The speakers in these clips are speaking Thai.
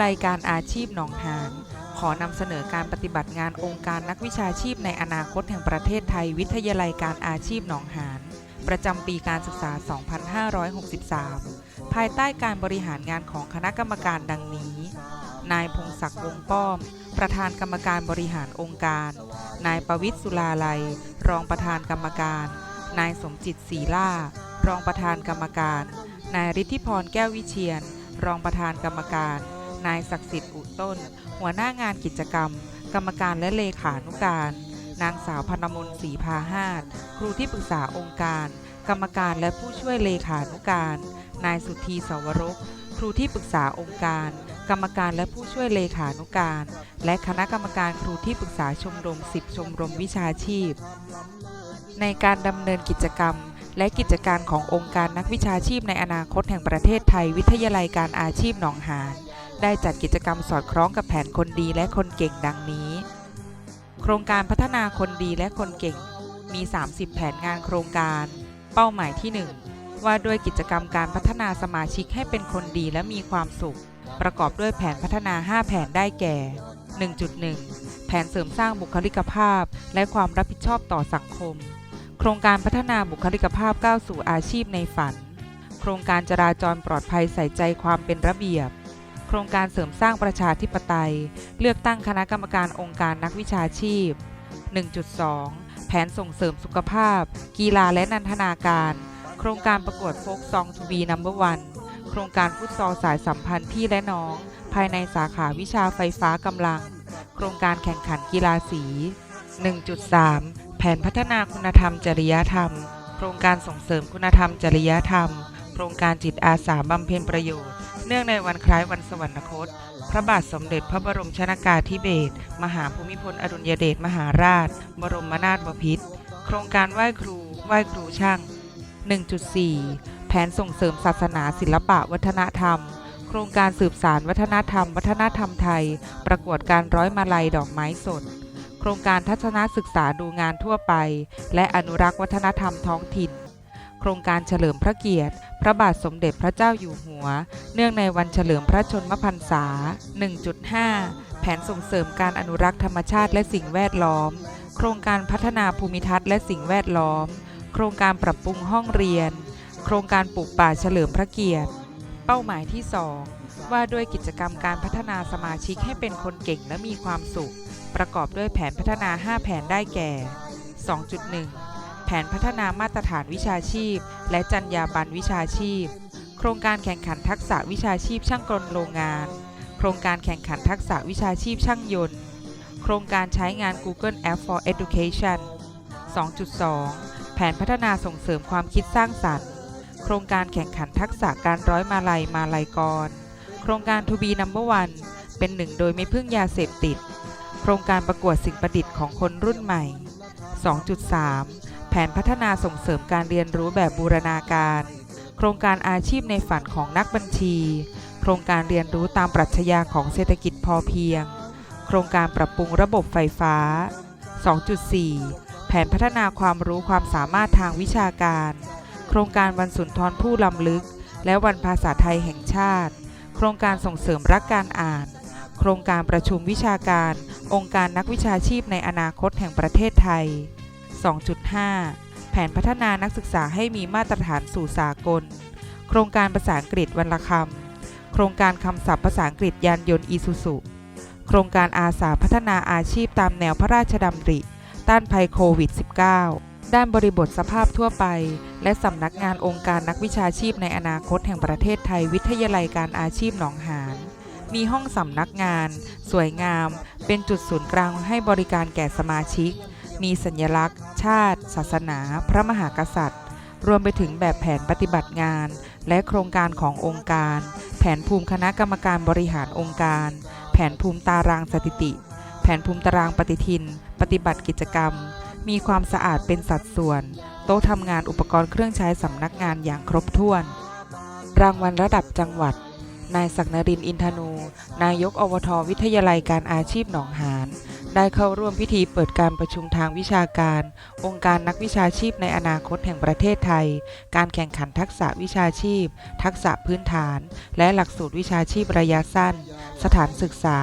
ยาลัยการอาชีพหนองหาน ขอนำเสนอการปฏิบัติงานองค์การนักวิชาชีพในอนาคตแห่งประเทศไทย วิทยาลัยการอาชีพหนองหาน ประจำปีการศึกษา 2563 ภายใต้การบริหารงานของคณะกรรมการดังนี้ นายพงศักดิ์วงป้อม ประธานกรรมการบริหารองค์การ นายประวิทย์สุลาลัย รองประธานกรรมการ นายสมจิตศรีล่า รองประธานกรรมการ นายฤทธิพรแก้ววิเชียนรองประธานกรรมการ นายศักดิ์สิทธิ์อุต้น หัวหน้างานกิจกรรม กรรมการและเลขานุการ นางสาวพนมนศรีพาหาดครูที่ปรึกษาองค์การ กรรมการและผู้ช่วยเลขานุการ นายสุธีสวรกครูที่ปรึกษาองค์การ กรรมการและผู้ช่วยเลขานุการ และคณะกรรมการครูที่ปรึกษาชมรมสิบชมรมวิชาชีพ ในการดำเนินกิจกรรมและกิจการขององค์การนักวิชาชีพในอนาคตแห่งประเทศไทย วิทยาลัยการอาชีพหนองหาน ได้จัดกิจกรรมสอดคล้องกับแผนคนดีและคนเก่งดังนี้ โครงการพัฒนาคนดีและคนเก่ง มี 30 แผนงานโครงการ เป้าหมายที่ 1 ว่าด้วยกิจกรรมการพัฒนาสมาชิกให้เป็นคนดีและมีความสุข ประกอบด้วยแผนพัฒนา 5 แผนได้แก่ 1.1 แผนเสริมสร้างบุคลิกภาพ และความรับผิดชอบต่อสังคม โครงการพัฒนาบุคลิกภาพก้าวสู่อาชีพในฝัน โครงการจราจรปลอดภัยใส่ใจความเป็นระเบียบ โครงการเสริมสร้างประชาธิปไตย เลือกตั้งคณะกรรมการองค์การนักวิชาชีพ 1.2 แผนส่งเสริมสุขภาพ กีฬาและนันทนาการ โครงการประกวดโฟกซองทูบีนัมเบอร์วันโครงการฟุตซอลสายสัมพันธ์พี่และน้อง ภายในสาขาวิชาไฟฟ้ากำลัง โครงการแข่งขันกีฬาสี 1.3 แผนพัฒนาคุณธรรมจริยธรรม โครงการส่งเสริมคุณธรรมจริยธรรม โครงการจิตอาสาบำเพ็ญประโยชน์ เนื่องในวันคล้ายวันสวรรคต พระบาทสมเด็จพระบรมชนากาธิเบศร มหาภูมิพลอดุลยเดชมหาราช บรมนาถบพิตร โครงการไหว้ครู ไหว้ครูช่าง 1.4 แผนส่งเสริมศาสนาศิลปะวัฒนธรรม โครงการสืบสารวัฒนธรรม วัฒนธรรมไทย ประกวดการร้อยมาลัยดอกไม้สด โครงการทัศนศึกษาดูงานทั่วไป และอนุรักษ์วัฒนธรรมท้องถิ่น โครงการเฉลิมพระเกียรติ พระบาทสมเด็จพระเจ้าอยู่หัว เนื่องในวันเฉลิมพระชนมพรรษา 1.5 แผนส่งเสริมการอนุรักษ์ธรรมชาติและสิ่งแวดล้อม โครงการพัฒนาภูมิทัศน์และสิ่งแวดล้อม โครงการปรับปรุงห้องเรียน โครงการปลูกป่าเฉลิมพระเกียรติ เป้าหมายที่ 2 ว่าด้วยกิจกรรมการพัฒนาสมาชิกให้เป็นคนเก่งและมีความสุข ประกอบด้วยแผนพัฒนา 5 แผนได้แก่ 2.1 ผนพัฒนามาตรฐานวิชาชีพ และจรรยาบรรณวิชาชีพ โครงการแข่งขันทักษะวิชาชีพช่างกลโรงงาน โครงการแข่งขันทักษะวิชาชีพช่างยนต์ โครงการใช้งาน Google App for Education 2.2 แผนพัฒนาส่งเสริมความคิดสร้างสรรค์ โครงการแข่งขันทักษะการร้อยมาลัยมาลัยกร โครงการ To be number one เป็นหนึ่งโดยไม่พึ่งยาเสพติด โครงการประกวดสิ่งประดิษฐ์ของคนรุ่นใหม่ 2.3 แผนพัฒนาส่งเสริมการเรียนรู้แบบบูรณาการ โครงการอาชีพในฝันของนักบัญชี โครงการเรียนรู้ตามปรัชญาของเศรษฐกิจพอเพียง โครงการปรับปรุงระบบไฟฟ้า 2.4 แผนพัฒนาความรู้ความสามารถทางวิชาการ โครงการวันสุนทรผู้ล้ำลึก และวันภาษาไทยแห่งชาติ โครงการส่งเสริมรักการอ่าน โครงการประชุมวิชาการ องค์การนักวิชาชีพในอนาคตแห่งประเทศไทย 2.5 แผนพัฒนานักศึกษาให้มีมาตรฐานสู่สากล โครงการภาษาอังกฤษวันละคำ โครงการคำศัพท์ภาษาอังกฤษยานยนต์อีซูซุโครงการอาสาพัฒนาอาชีพตามแนวพระราชดำริ ต้านภัยโควิด -19 ด้านบริบทสภาพทั่วไป และสำนักงานองค์การนักวิชาชีพในอนาคตแห่งประเทศไทยวิทยาลัยการอาชีพหนองหานมีห้องสำนักงาน สวยงาม เป็นจุดศูนย์กลางให้บริการแก่สมาชิก มีสัญลักษณ์ ชาติ ศาสนา พระมหากษัตริย์ รวมไปถึงแบบแผนปฏิบัติงาน และโครงการขององค์การ แผนภูมิคณะกรรมการบริหารองค์การ แผนภูมิตารางสถิติ แผนภูมิตารางปฏิทิน ปฏิบัติกิจกรรม มีความสะอาดเป็นสัดส่วน โต๊ะทำงานอุปกรณ์เครื่องใช้สำนักงานอย่างครบถ้วน รางวัลระดับจังหวัด นายศักนรินทร์อินทนู นายกอวทวิทยาลัยการอาชีพหนองหาน ได้เข้าร่วมพิธีเปิดการประชุมทางวิชาการ องค์การนักวิชาชีพในอนาคตแห่งประเทศไทย การแข่งขันทักษะวิชาชีพ ทักษะพื้นฐาน และหลักสูตรวิชาชีพระยะสั้น สถานศึกษา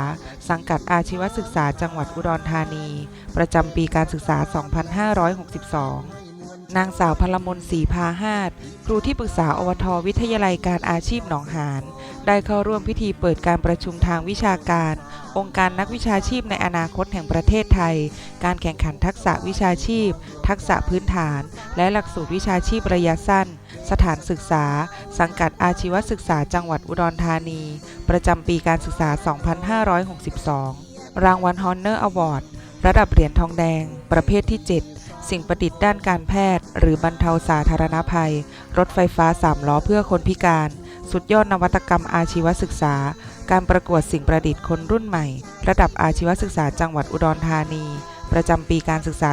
สังกัดอาชีวศึกษาจังหวัดอุดรธานี ประจำปีการศึกษา 2562 นางสาวพลมนศรีพาหาดครูที่ปรึกษาอวทวิทยาลัยการอาชีพหนองหานได้เข้าร่วมพิธีเปิดการประชุมทางวิชาการ องค์การนักวิชาชีพในอนาคตแห่งประเทศไทย การแข่งขันทักษะวิชาชีพ ทักษะพื้นฐาน และหลักสูตรวิชาชีพระยะสั้น สถานศึกษา สังกัดอาชีวศึกษาจังหวัดอุดรธานี ประจำปีการศึกษา 2562 รางวัลฮอนเนอร์อวอร์ดระดับเหรียญทองแดง ประเภทที่ 7 สิ่งประดิษฐ์ด้านการแพทย์ หรือบรรเทาสาธารณภัย รถไฟฟ้า3ล้อเพื่อคนพิการ สุดยอดนวัตกรรมอาชีวศึกษา การประกวดสิ่งประดิษฐ์คนรุ่นใหม่ ระดับอาชีวศึกษาจังหวัดอุดรธานี ประจำปีการศึกษา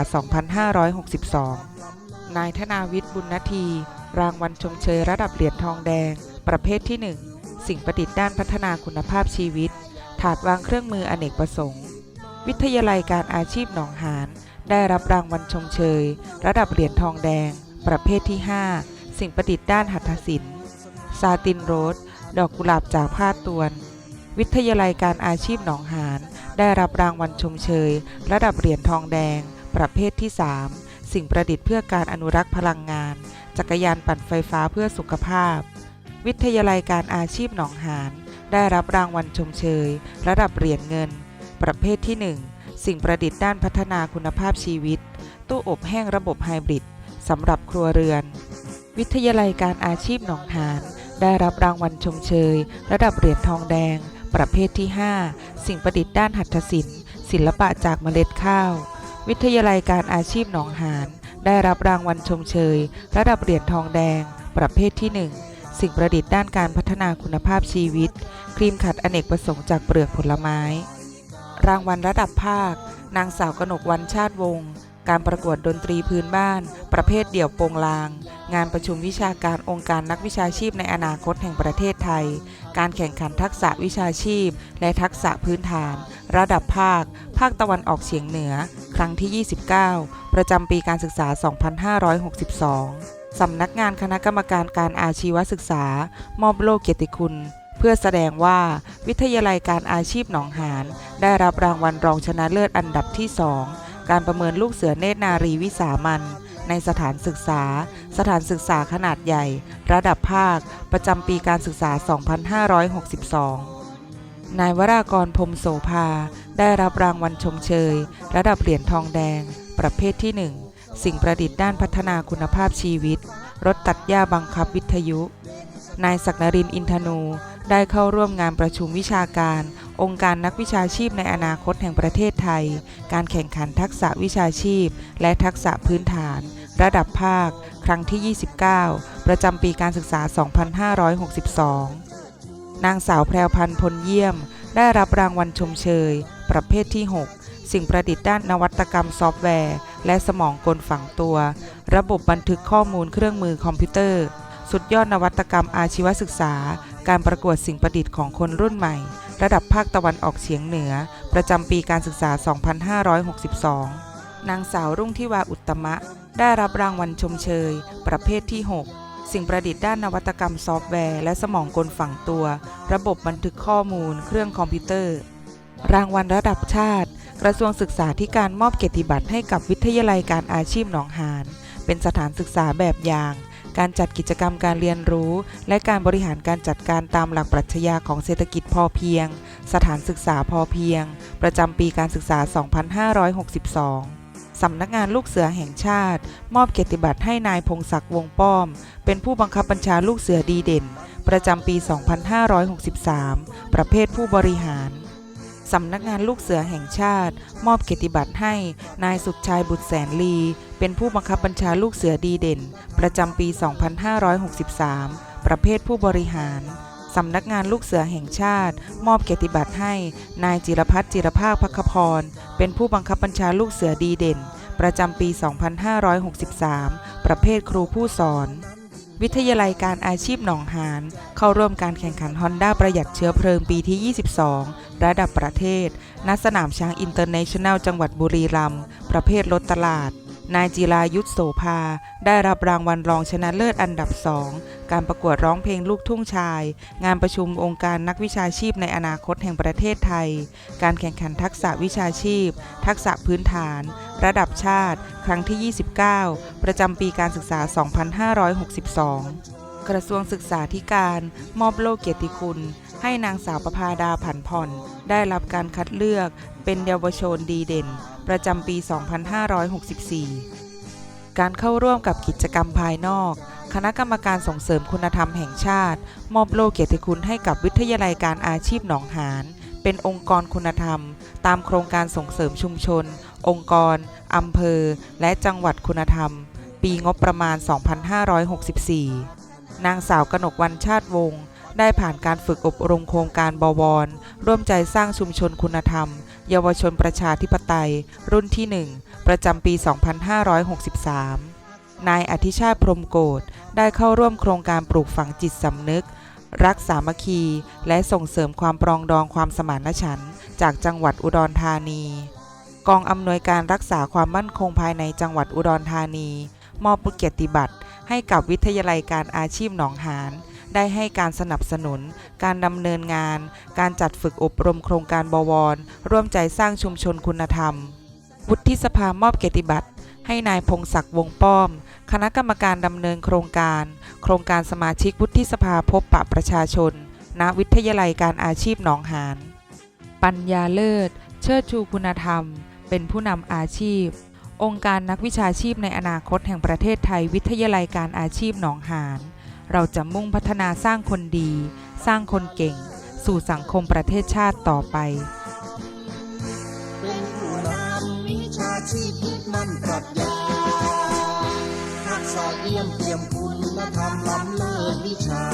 2562 นายธนาวิทย์บุญนาที รางวัลชมเชยระดับเหรียญทองแดง ประเภทที่ 1 สิ่งประดิษฐ์ด้านพัฒนาคุณภาพชีวิต ถาดวางเครื่องมืออเนกประสงค์ วิทยาลัยการอาชีพหนองหาน ได้รับรางวัลชมเชย ระดับเหรียญทองแดง ประเภทที่ 5 สิ่งประดิษฐ์ด้านหัตถศิลป์ ซาตินโรส ดอกกุหลาบจากผ้าตวน วิทยาลัยการอาชีพหนองหาน ได้รับรางวัลชมเชย ระดับเหรียญทองแดง ประเภทที่ 3 สิ่งประดิษฐ์เพื่อการอนุรักษ์พลังงาน จักรยานปั่นไฟฟ้าเพื่อสุขภาพ วิทยาลัยการอาชีพหนองหาน ได้รับรางวัลชมเชย ระดับเหรียญเงิน ประเภทที่ 1 สิ่งประดิษฐ์ด้านพัฒนาคุณภาพชีวิต ตู้อบแห้งระบบไฮบริดสำหรับครัวเรือน วิทยาลัยการอาชีพหนองหาน ได้รับรางวัลชมเชย ระดับเหรียญทองแดง ประเภทที่ 5 สิ่งประดิษฐ์ด้านหัตถศิลป์ศิลปะจากเมล็ดข้าว วิทยาลัยการอาชีพหนองหาน ได้รับรางวัลชมเชย ระดับเหรียญทองแดง ประเภทที่ 1 สิ่งประดิษฐ์ด้านการพัฒนาคุณภาพชีวิต ครีมขัดอเนกประสงค์จากเปลือกผลไม้ รางวัลระดับภาค นางสาวกนกวันชาติวงศ์การประกวดดนตรีพื้นบ้าน ประเภทเดี่ยวโปงลาง งานประชุมวิชาการองค์การนักวิชาชีพในอนาคตแห่งประเทศไทย การแข่งขันทักษะวิชาชีพ และทักษะพื้นฐาน ระดับภาค ภาคตะวันออกเฉียงเหนือ ครั้งที่ 29 ประจำปีการศึกษา 2562 สำนักงานคณะกรรมการการอาชีวศึกษา มอบโล่เกียรติคุณ เพื่อแสดงว่าวิทยาลัยการอาชีพหนองหานได้รับรางวัลรองชนะเลิศอันดับที่ 2 การประเมินลูกเสือเนตรนารีวิสามันในสถานศึกษา สถานศึกษาขนาดใหญ่ ระดับภาค ประจำปีการศึกษา 2562 นายวรากรพรมโสภา ได้รับรางวัลชมเชย ระดับเหรียญทองแดง ประเภทที่ 1 สิ่งประดิษฐ์ด้านพัฒนาคุณภาพชีวิต รถตัดหญ้าบังคับวิทยุ นายศักนรินอินทนู ได้เข้าร่วมงานประชุมวิชาการ องค์การนักวิชาชีพในอนาคตแห่งประเทศไทย การแข่งขันทักษะวิชาชีพ และทักษะพื้นฐาน ระดับภาค ครั้งที่ 29 ประจำปีการศึกษา 2562 นางสาวแพรวพันธ์พลเยี่ยม ได้รับรางวัลชมเชย ประเภทที่ 6 สิ่งประดิษฐ์ด้านนวัตกรรมซอฟต์แวร์ และสมองกลฝังตัว ระบบบันทึกข้อมูลเครื่องมือคอมพิวเตอร์ สุดยอดนวัตกรรมอาชีวศึกษา การประกวดสิ่งประดิษฐ์ของคนรุ่นใหม่ ระดับภาคตะวันออกเฉียงเหนือ ประจำปีการศึกษา 2562 นางสาวรุ่งทิวาอุตตมะ ได้รับรางวัลชมเชย ประเภทที่ 6 สิ่งประดิษฐ์ด้านนวัตกรรมซอฟต์แวร์และสมองกลฝังตัว ระบบบันทึกข้อมูล เครื่องคอมพิวเตอร์ รางวัลระดับชาติ กระทรวงศึกษาธิการมอบเกียรติบัตรให้กับวิทยาลัยการอาชีพหนองหานเป็นสถานศึกษาแบบอย่าง การจัดกิจกรรมการเรียนรู้ และการบริหารการจัดการตามหลักปรัชญาของเศรษฐกิจพอเพียง สถานศึกษาพอเพียง ประจำปีการศึกษา 2562สำนักงานลูกเสือแห่งชาติ มอบเกียรติบัตรให้นายพงศักดิ์วงป้อม เป็นผู้บังคับบัญชาลูกเสือดีเด่น ประจำปี 2563 ประเภทผู้บริหาร สำนักงานลูกเสือแห่งชาติ มอบเกียรติบัตรให้ นายสุดชายบุตรแสนลี เป็นผู้บังคับบัญชาลูกเสือดีเด่น ประจำปี 2563 ประเภทผู้บริหารสำนักงานลูกเสือแห่งชาติ มอบเกียรติบัตรให้ นายจิรพัฒน์จิรภาคพักพร เป็นผู้บังคับบัญชาลูกเสือดีเด่น ประจำปี 2563 ประเภทครูผู้สอน วิทยาลัยการอาชีพหนองหาน เข้าร่วมการแข่งขันฮอนด้าประหยัดเชื้อเพลิงปีที่ 22 ระดับประเทศ ณ สนามช้างอินเตอร์เนชั่นแนลจังหวัดบุรีรัมย์ ประเภทรถตลาด นายจิรายุทธโสภา ได้รับรางวัลรองชนะเลิศอันดับ2การประกวดร้องเพลงลูกทุ่งชาย งานประชุมองค์การนักวิชาชีพในอนาคตแห่งประเทศไทย การแข่งขันทักษะวิชาชีพ ทักษะพื้นฐาน ระดับชาติ ครั้งที่ 29 ประจำปีการศึกษา 2562กระทรวงศึกษาธิการ มอบโล่เกียรติคุณ ให้นางสาวประภาดาผันผ่อน ได้รับการคัดเลือกเป็นเยาวชนดีเด่น ประจำปี 2564 การเข้าร่วมกับกิจกรรมภายนอก คณะกรรมการส่งเสริมคุณธรรมแห่งชาติ มอบโล่เกียรติคุณให้กับวิทยาลัยการอาชีพหนองหานเป็นองค์กรคุณธรรม ตามโครงการส่งเสริมชุมชน องค์กรอำเภอ และจังหวัดคุณธรรม ปีงบประมาณ 2564 นางสาวกนกวันชาติวงศ์ได้ผ่านการฝึกอบรมโครงการบวร ร่วมใจสร้างชุมชนคุณธรรม เยาวชนประชาธิปไตย รุ่นที่ 1 ประจำปี 2563 นายอธิชาติพรหมโกศได้เข้าร่วมโครงการปลูกฝังจิตสำนึก รักสามัคคี และส่งเสริมความปรองดองความสมานฉันท์จากจังหวัดอุดรธานี กองอำนวยการรักษาความมั่นคงภายในจังหวัดอุดรธานี มอบเกียรติบัตรให้กับวิทยาลัยการอาชีพหนองหาน ได้ให้การสนับสนุน การดำเนินงาน การจัดฝึกอบรมโครงการบวร ร่วมใจสร้างชุมชนคุณธรรม วุฒิสภามอบเกียรติบัตร ให้นายพงศักดิ์วงป้อม คณะกรรมการดำเนินโครงการ โครงการสมาชิกวุฒิสภาพบปะประชาชน ณ วิทยาลัยการอาชีพหนองหาน ปัญญาเลิศ เชิดชูคุณธรรม เป็นผู้นำอาชีพ องค์การนักวิชาชีพในอนาคตแห่งประเทศไทย วิทยาลัยการอาชีพหนองหาน เราจะมุ่งพัฒนาสร้างคนดี สร้างคนเก่ง สู่สังคมประเทศชาติต่อไป เป็นผู้นำวิชาชีพยึดมั่นปรัชญาทักษะเยี่ยมเปี่ยมคุณธรรมล้ำเลิศวิชา